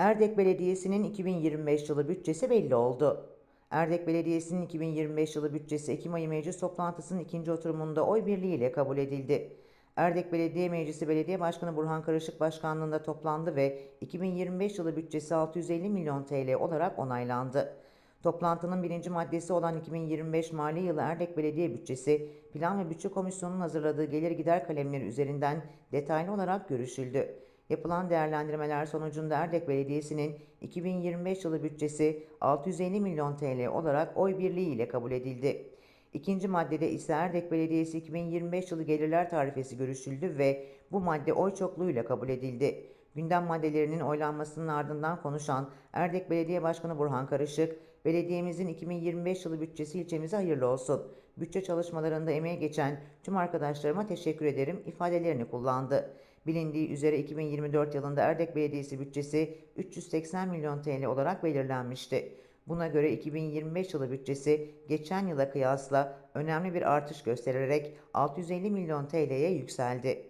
Erdek Belediyesi'nin 2025 yılı bütçesi belli oldu. Erdek Belediyesi'nin 2025 yılı bütçesi Ekim ayı meclis toplantısının ikinci oturumunda oy birliğiyle kabul edildi. Erdek Belediye Meclisi Belediye Başkanı Burhan Karışık başkanlığında toplandı ve 2025 yılı bütçesi 650 milyon TL olarak onaylandı. Toplantının birinci maddesi olan 2025 mali yılı Erdek Belediye Bütçesi, Plan ve Bütçe Komisyonu'nun hazırladığı gelir gider kalemleri üzerinden detaylı olarak görüşüldü. Yapılan değerlendirmeler sonucunda Erdek Belediyesi'nin 2025 yılı bütçesi 650 milyon TL olarak oy birliği ile kabul edildi. İkinci maddede ise Erdek Belediyesi 2025 yılı gelirler tarifesi görüşüldü ve bu madde oy çokluğuyla kabul edildi. Gündem maddelerinin oylanmasının ardından konuşan Erdek Belediye Başkanı Burhan Karışık, belediyemizin 2025 yılı bütçesi ilçemize hayırlı olsun. Bütçe çalışmalarında emeği geçen tüm arkadaşlarıma teşekkür ederim ifadelerini kullandı. Bilindiği üzere 2024 yılında Erdek Belediyesi bütçesi 380 milyon TL olarak belirlenmişti. Buna göre 2025 yılı bütçesi geçen yıla kıyasla önemli bir artış göstererek 650 milyon TL'ye yükseldi.